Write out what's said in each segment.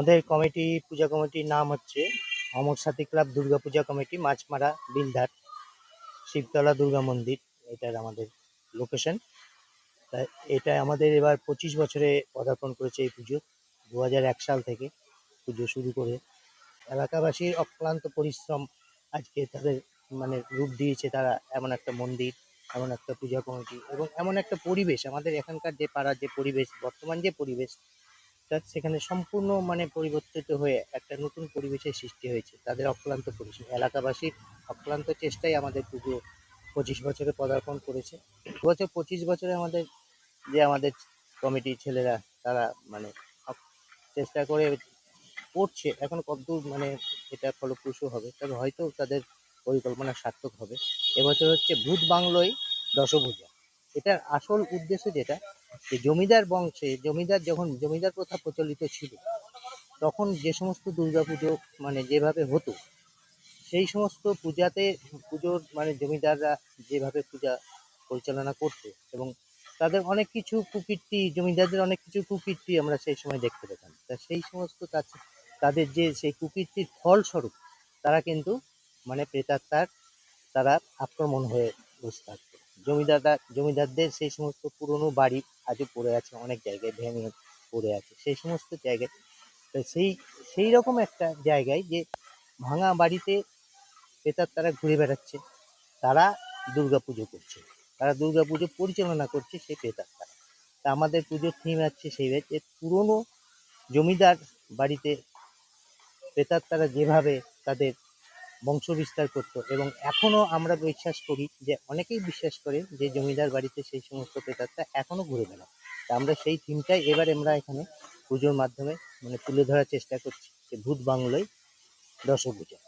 আমাদের কমিটি, পূজা কমিটির নাম হচ্ছে অমর সাথী ক্লাব দুর্গা পূজা কমিটি, মাছমারা, বিলধার, শিবতলা দুর্গা মন্দির, এটার আমাদের লোকেশন তাই এটা আমাদের এবার পঁচিশ বছরে পদার্পণ করেছে এই পুজো দু হাজার এক সাল থেকে পুজো শুরু করে। এলাকাবাসীর অক্লান্ত পরিশ্রম আজকে তাদের মানে রূপ দিয়েছে তারা, এমন একটা মন্দির, এমন একটা পূজা কমিটি এবং এমন একটা পরিবেশ, আমাদের এখানকার যে পাড়ার যে পরিবেশ, বর্তমান যে পরিবেশ তা সেখানে সম্পূর্ণ মানে পরিবর্তিত হয়ে একটা নতুন পরিবেশের সৃষ্টি হয়েছে। তাদের অক্লান্ত পরিশ্রম। এলাকাবাসীর অক্লান্ত চেষ্টাই আমাদের পুজো পঁচিশ বছরে পদার্পণ করেছে। বছর পঁচিশ বছরে আমাদের যে আমাদের কমিটির ছেলেরা, তারা মানে চেষ্টা করে করছে, এখন কতদূর মানে এটা ফলপ্রসূ হবে, তবে হয়তো তাদের পরিকল্পনা সার্থক হবে। এবছর হচ্ছে ভূত বাংলোয় দশভূজা। এটার আসল উদ্দেশ্য যেটা, যে জমিদার বংশে, জমিদার যখন, জমিদার প্রথা প্রচলিত ছিল, তখন যে সমস্ত দুর্গাপুজো মানে যেভাবে হতো, সেই সমস্ত পূজাতে, পুজোর মানে জমিদাররা যেভাবে পূজা পরিচালনা করতো এবং তাদের অনেক কিছু কুকীর্তি, জমিদারদের অনেক কিছু কুকীর্তি আমরা সেই সময় দেখতে পেতাম। তা সেই সমস্ত কাজ- তাদের যে সেই কুকীর্তির ফলস্বরূপ তারা কিন্তু মানে প্রেতাত্মার তারা আক্রমণ হয়ে বসে জমিদাররা জমিদারদের সেই সমস্ত পুরনো বাড়ি আজও পড়ে আছে, অনেক জায়গায় ভেঙে পড়ে আছে, সেই সমস্ত জায়গায়। তো সেই সেই রকম একটা জায়গায় যে ভাঙা বাড়িতে প্রেতাত্মারা ঘুরে বেড়াচ্ছে, তারা দুর্গা পুজো করছে। তারা দুর্গা পুজো পরিচালনা করছে সেই প্রেতাত্মারা তা আমাদের পুজোর থিম আছে সেই যে পুরনো জমিদার বাড়িতে প্রেতাত্মারা যেভাবে তাদের বংশ বিস্তার করতো এবং এখনও আমরা বিশ্বাস করি যে অনেকেই বিশ্বাস করে যে জমিদার বাড়িতে সেই সমস্ত প্রেতাত্মা এখনও ঘুরে বেড়ায়। তা আমরা সেই থিমটাই এবার আমরা এখানে পুজোর মাধ্যমে মানে তুলে ধরার চেষ্টা করছি যে ভূত বাংলোয় দশভূজা।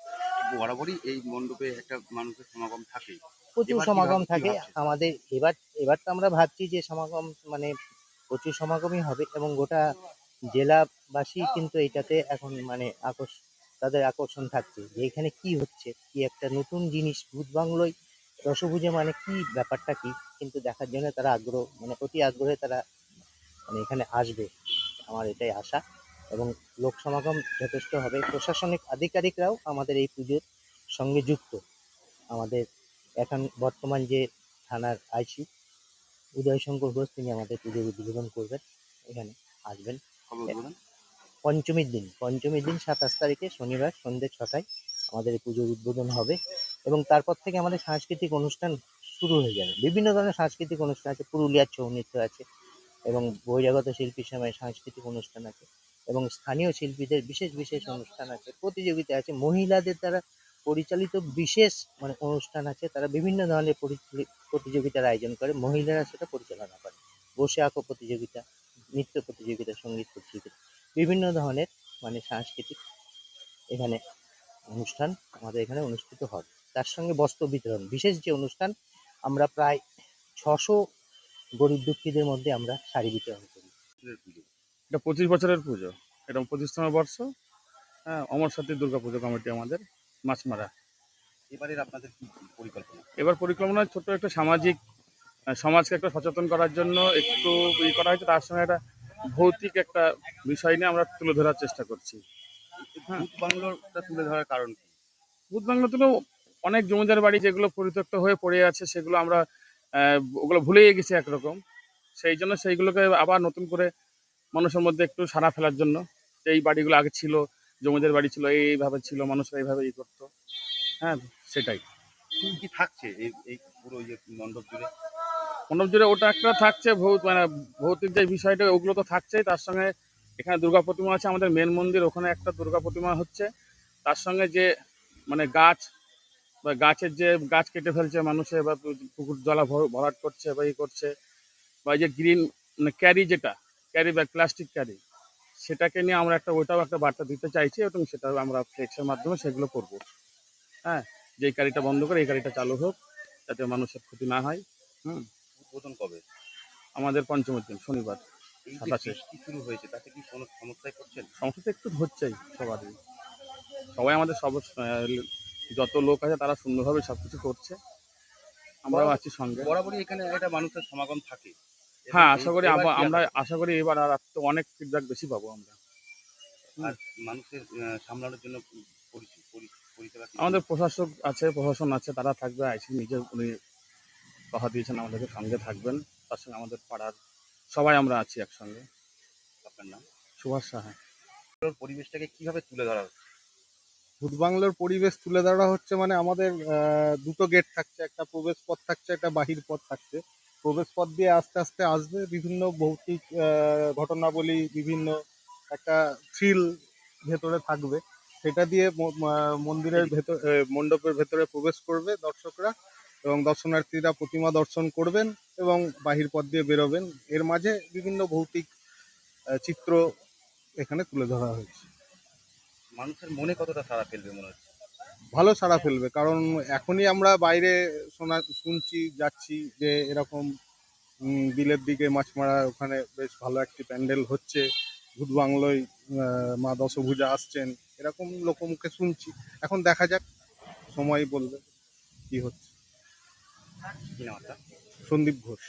বরাবরই এই মণ্ডপে একটা মানুষের সমাগম থাকে। প্রচুর সমাগম থাকে। আমাদের এবার এবার তো আমরা ভাবছি যে সমাগম মানে প্রচুর সমাগমই হবে এবং গোটা জেলাবাসী কিন্তু এটাতে এখন মানে আকর্ষ তাদের আকর্ষণ থাকছে যে এখানে কি হচ্ছে, কি একটা নতুন জিনিস ভূত বাংলোয় রসভুজে মানে কি ব্যাপারটা কি? কিন্তু দেখার জন্য তারা আগ্রহ মানে অতি আগ্রহে তারা মানে এখানে আসবে। আমার এটাই আশা। এবং লোক সমাগম যথেষ্ট হবে। প্রশাসনিক আধিকারিকরাও আমাদের এই পুজোর সঙ্গে যুক্ত। আমাদের এখন বর্তমান যে থানার আইসি উদয়শঙ্কর ঘোষ, তিনি আমাদের পুজোর উদ্বোধন করবেন। এখানে আসবেন। পঞ্চমীর দিন। পঞ্চমীর দিন সাতাশ তারিখে শনিবার সন্ধ্যে ছটায় আমাদের পুজোর উদ্বোধন হবে এবং তারপর থেকে আমাদের সাংস্কৃতিক অনুষ্ঠান শুরু হয়ে যাবে। বিভিন্ন ধরনের সাংস্কৃতিক অনুষ্ঠান আছে, পুরুলিয়ার ছৌ নৃত্য আছে এবং বহিরাগত শিল্পীর সময় সাংস্কৃতিক অনুষ্ঠান আছে এবং স্থানীয় শিল্পীদের বিশেষ বিশেষ অনুষ্ঠান আছে। প্রতিযোগিতা আছে, মহিলাদের দ্বারা পরিচালিত বিশেষ মানে অনুষ্ঠান আছে, তারা বিভিন্ন ধরনের প্রতিযোগিতার আয়োজন করে, মহিলারা সেটা পরিচালনা করে। বসে আঁকো প্রতিযোগিতা, নৃত্য প্রতিযোগিতা, সংগীত প্রতিযোগিতা। বিভিন্ন ধরনের মানে সাংস্কৃতিক এখানে অনুষ্ঠান আমাদের এখানে অনুষ্ঠিত হবে তার সঙ্গে বস্ত্র বিতরণ বিশেষ যে অনুষ্ঠান আমরা প্রায় ছশো গরিব দুঃখীদের মধ্যে আমরা শাড়ি বিতরণ করি। পুজো। এটা পঁচিশ বছরের পুজো। এটা পঁচিশতম বর্ষ। হ্যাঁ অমর সাথী দুর্গা পুজো কমিটি আমাদের মাছমারা। এবারের আপনাদের কি পরিকল্পনা? এবার পরিকল্পনা ছোট্ট একটা সামাজিক সমাজকে একটা সচেতন করার জন্য একটু ই করা হয়েছে। তার সঙ্গে একটা ভৌতিক একটা বিষয় নিয়ে আমরা তুলে ধরার চেষ্টা করছি। হ্যাঁ। ভূত বাংলোটা তুলে ধরার কারণ ভূত বাংলা অনেক জমিদার বাড়ি যেগুলো পরিত্যক্ত হয়ে পড়ে আছে সেগুলো আমরা ওগুলো ভুলেই গেছি একরকম। সেই জন্য সেইগুলোকে আবার নতুন করে মানুষের মধ্যে একটু সারা ফেলার জন্য এই বাড়িগুলো আগে ছিল জমিদার বাড়ি ছিল এইভাবে ছিল মানুষরা এইভাবে ই করতো। হ্যাঁ সেটাই। কি থাকছে এই এই পুরো ইয়ে মণ্ডপ জুড়ে? মণ্ডপ জুড়ে ওটা একটা থাকছে, ভৌত মানে ভৌতিক যে বিষয়টা, ওগুলো তো থাকছেই। তার সঙ্গে এখানে দুর্গা প্রতিমা আছে, আমাদের মেন মন্দির, ওখানে একটা দুর্গা প্রতিমা হচ্ছে। তার সঙ্গে যে মানে গাছ, বা গাছের যে গাছ কেটে ফেলছে মানুষে, বা পুকুর জলা ভর- ভরাট করছে, বা ই করছে, বা এই যে গ্রিন মানে ক্যারি যেটা ক্যারি ব্যাগ প্লাস্টিক ক্যারি সেটাকে নিয়ে আমরা একটা, ওইটাও একটা বার্তা দিতে চাইছি, এবং সেটাও আমরা ফ্লেক্সের মাধ্যমে সেগুলো করব। হ্যাঁ যে গাড়িটা বন্ধ করে, এই গাড়িটা চালু হোক, যাতে মানুষের ক্ষতি না হয়। হুম। উদ্বোধন কবে? আমাদের পঞ্চমের দিন শনিবার সাতাশে। শুরু হয়েছে তাতে কি কোনো সমস্যায় পড়ছেন? সমস্যা তো একটু হচ্ছেই সবারই। সবাই আমাদের সব যত লোক আছে তারা সুন্দরভাবে সব কিছু করছে। আমরাও আছি সঙ্গে। বরাবরই এখানে একটা মানুষের সমাগম থাকে। হ্যাঁ আশা করি আমরা আশা করি এবার আর তো অনেক ফিডব্যাক বেশি পাবো আমরা। আর মানুষের সামলানোর জন্য আমাদের প্রশাসক আছে প্রশাসন আছে তারা থাকবে আইসি নিজের উনি কথা দিয়েছেন আমাদেরকে সঙ্গে থাকবেন। তার সঙ্গে আমাদের পাড়ার সবাই আমরা আছি একসঙ্গে। আপনার নাম? সুভাষ সাহা। পরিবেশটাকে কীভাবে তুলে ধরা হচ্ছে? ভূত বাংলার পরিবেশ তুলে ধরা হচ্ছে মানে আমাদের আহ, দুটো গেট থাকছে। একটা প্রবেশ পথ থাকছে একটা বাহির পথ থাকছে। প্রবেশ পথ দিয়ে আস্তে আস্তে আসবে বিভিন্ন ভৌতিক আহ, ঘটনাবলী বিভিন্ন একটা থ্রিল ভেতরে থাকবে। সেটা দিয়ে মন্দিরের ভেতর মণ্ডপের ভেতরে প্রবেশ করবে দর্শকরা। এবং দর্শনার্থীরা প্রতিমা দর্শন করবেন এবং বাহির পথ দিয়ে বেরোবেন। এর মাঝে বিভিন্ন ভৌতিক চিত্র এখানে তুলে ধরা হয়েছে। মানুষের মনে কতটা সাড়া ফেলবে মনে হচ্ছে? ভালো সাড়া ফেলবে কারণ এখনই আমরা বাইরে শোনা শুনছি যাচ্ছি যে এরকম বিলের দিকে মাছমারা ওখানে বেশ ভালো একটি প্যান্ডেল হচ্ছে। ভূত বাংলোয় মা দশভূজা আসছেন। এরকম লোকমুখে শুনছি। এখন দেখা যাক সময় বলবে কি হচ্ছে। কি নাম আপনার? সন্দীপ ঘোষ।